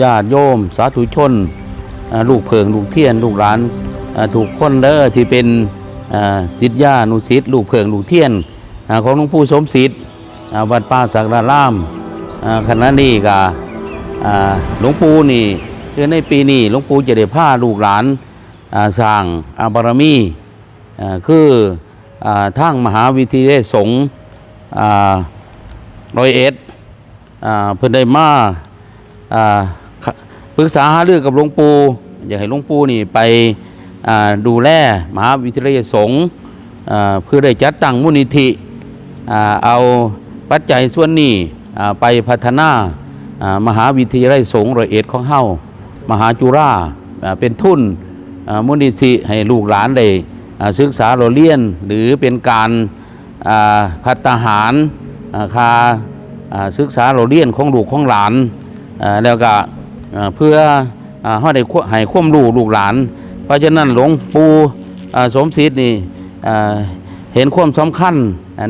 ญาติโยม สาธุชน ลูกเพิงลูกเทียน ลูกหลานถูกคนเด้อที่เป็นอ่าศิษยานุศิษย์ลูกเพิงลูกเทียนอของหลวงปู่สมศิษย์วัดป่าสักดารามอ่าขณะนี้ก็อ่าหลวงปู่นี่คือในปีนี้หลวงปู่จะได้พาลูกหลานสร้างอาบารมีอ่าคืออ่าทางมหาวิทยาลัยสงฆ์ร้อยเอ็ดเพิ่นได้มาอ่า ปรึกษาหารือกับหลวงปู่อยากให้หลวงปู่นี่ไปดูแลมหาวิทยาลัยสงฆ์เพื่อได้จัดตั้งมูลนิธิเอาปัจจัยส่วนนี้ไปพัฒนามหาวิทยาลัยสงฆ์ร้อยเอ็ดของเฮามหาจุฬาเป็นทุนมูลนิธิให้ลูกหลานได้ศึกษาเราเรียนหรือเป็นการพัฒหารอ่าคาศึกษาเราเรียนของลูกของหลาน แล้วก็เพื่อให้ได้ให้ควมรู้ลูกหลาน เพราะฉะนั้นหลวงปู่สมศิษย์นี่เห็นความสำคัญ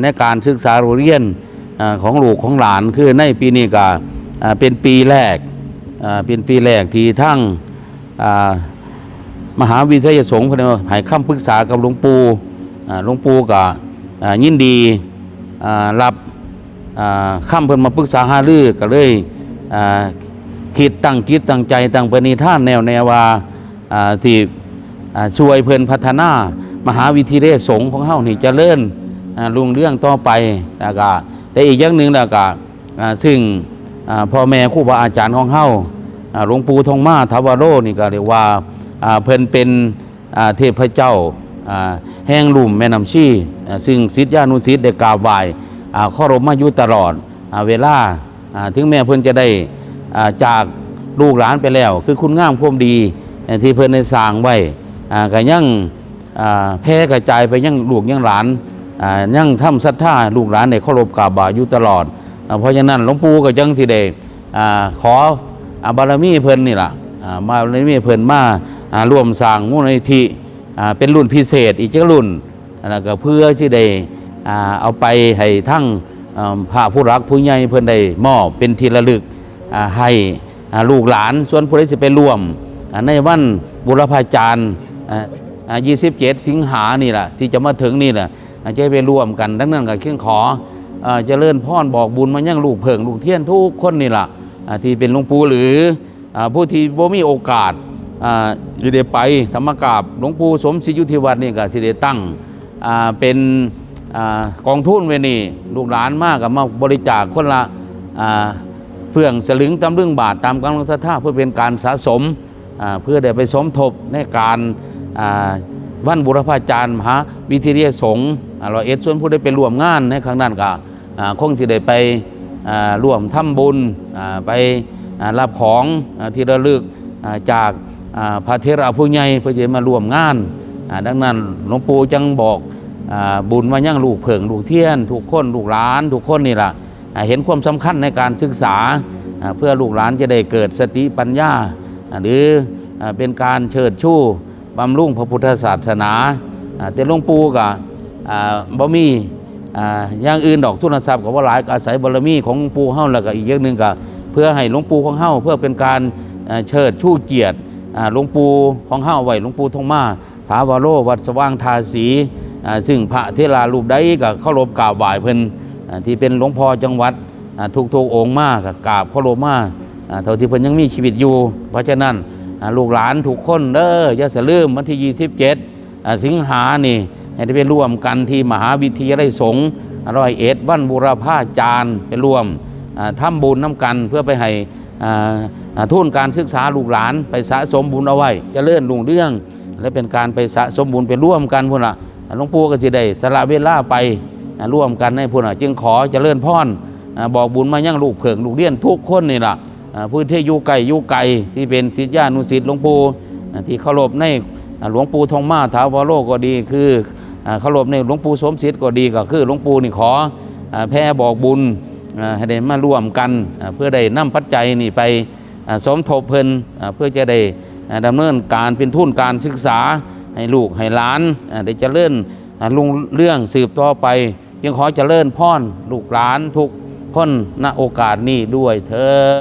ในการศึกษาเรียนอของลูกของหลานคือในปีนี้ก็เป็นปีแรกเป็นปีแรกที่ทั้งมหาวิทยาลัยสงฆ์พนว่าให้คำปรึกษากับหลวงปู่หลวงปู่ก็ยินดีรับอ่มเพิ่นมาปรึกษาหารือก็เลย คิดตั้งคิดตั้งใจตั้งปณิธานแนวแนวว่าที่ช่วยเพิ่นพัฒนามหาวิทยาลัยสงฆ์ของเฮานี่เจริญอ่ารุ่งเรื่องต่อไปแล้วก็แต่อีกอย่างหนึ่งแล้วก็ซึ่งพ่อแม่ครูบาอาจารย์ของเฮาอ่าหลวงปู่ทองมาทาวโรนี่ก็เรียกว่าเพิ่นเป็นเทพเจ้าแห่งลุ่มแม่น้ำชี่ซึ่งศิษยานุศิษย์ได้กราบไหว้อ่าข้อรบมาอยู่ตลอดอเวลา ถึงแม้เพิ่นจะได้จากลูกหลานไปแล้ว คือคุณงามความดีที่เพิ่นได้สร้างไว้อ่าก็ยังแพร่กระจายไปยังลูกยังหลานอ่ายังทำศรัทธาลูกหลานในเคารพกราบบาอยู่ตลอดอเพราะฉะนั้นหลวงปู่ก็ยังที่ได้ขออบารมีเพิ่นนี่ล่ะมาบารมีเพิ่นมาร่วมสร้างมูลนิธิเป็นรุ่นพิเศษอีกจักรุ่นอันนั้นก็เพื่อที่ได้เอาไปให้ทั้ง พระผู้รักผู้ใหญ่เพื่อนได้มอบเป็นที่ระลึกให้ลูกหลานส่วนผู้ใดจะไปร่วม ในวันบุรพาจารย์อ่าอ่า27สิงหานี่แหละที่จะมาถึงนี่แหละจะไปร่วมกันดังนั้นก็เคียงขออ่าเจริญพรบอกบุญมายังลูกเพิงลูกเทียนทุกคนนี่แหละที่เป็นหลวงปู่หรือผู้ที่บ่มีโอกาสอ่าจะได้ไปธรรมกาบหลวงปู่สมศรียุทธิวัฒน์นี่ก็จะได้ตั้งเป็น กองทุนไว้นี่ลูกหลานมากกับมาบริจาคคนละเฟื่องสลึงตำลึงบาทตามกำลังศรัทธาเพื่อเป็นการสะสมเพื่อได้ไปสมทบในการอ่าวันบุรพาจารย์มหาวิทยาลัยสงฆ์อ่าร้อเอ็ดส่วนผู้ได้ไปร่วมงานในครั้งนั้นก็คงจะได้ไปร่วมทำบุญไปรับของอที่ระลึกจากพระเทระผู้ใหญ่เพื่อจะมาร่วมงาน ดังนั้นหลวงปู่จังบอก บุญมายั่งลูกเผิงลูกเทียนทุกคนลูกหลานทุกคนนี่แหละอ่าเห็นความสำคัญในการศึกษาเพื่อลูกหลานจะได้เกิดสติปัญญา หรืออเป็นการเชิดชูบำรุงพระพุทธศาสนาแต่หลวงปู่ก็อ่าบ่มีอ่อย่างอื่นดอกทุนทรัพย์กับว่าหลายอาศัยบารมีของหลวงปู่เฮาแล้วก็อีกอย่างหนึ่งก็เพื่อให้หลวงปู่ของเฮาเพื่อเป็นการเชิดชูเกียรติหลวงปู่ของเฮาไว้หลวงปู่ทองมาถาวโรวัดสว่างทาสี ซึ่งพระเทรารูปใดก็เคารพกราบไหว้เพิ่นที่เป็นหลวงพ่อจังหวัดอ่าทุกๆองค์มากกราบเคารพมาอ่าเท่าที่เพิ่นยังมีชีวิตอยู่ เพราะฉะนั้นลูกหลานทุกคนเด้อย่าสะลืมวันที่ 27 สิงหานี่ให้ได้ไปร่วมกันที่มหาวิทยาลัยสงฆ์ร้อยเอ็ดวันบุรพาจารย์ไปร่วมอ่าทำบุญน้ำกันเพื่อไปให้ทุนการศึกษาลูกหลานไปสะสมบุญเอาไว้จะเลื่อนลุงเรื่อง และเป็นการไปสะสมบุญไปร่วมกันพุ่นละ หลวงปู่ก็สิได้สละเวลาไปร่วมกันในพุ่นะจึงขอเจริญพรบอกบุญมายังลูกเผิงลูกเลี้ยนทุกคนนี่ล่ะพื้นที่อยู่ไกลอยู่ไกลที่เป็นศิษยานุศิษย์หลวงปู่ที่เคารพในหลวงปู่ทองมาถาวโรก็ดีคืออ่าเคารพในหลวงปู่สมศิษย์ก็ดีก็คือหลวงปู่นี่ขอแผ่บอกบุญให้ได้มาร่วมกันเพื่อได้นำปัจจัยนี่ไปสมทบเพิ่นอ่าเพื่อจะได้อ่าดำเนินการเป็นทุนการศึกษา ให้ลูกให้หลานได้เจริญอ่าลุงเรื่องสืบต่อไป จึงขอเจริญพ่อนลูกหลานทุกคนณโอกาสนี้ด้วยเธอ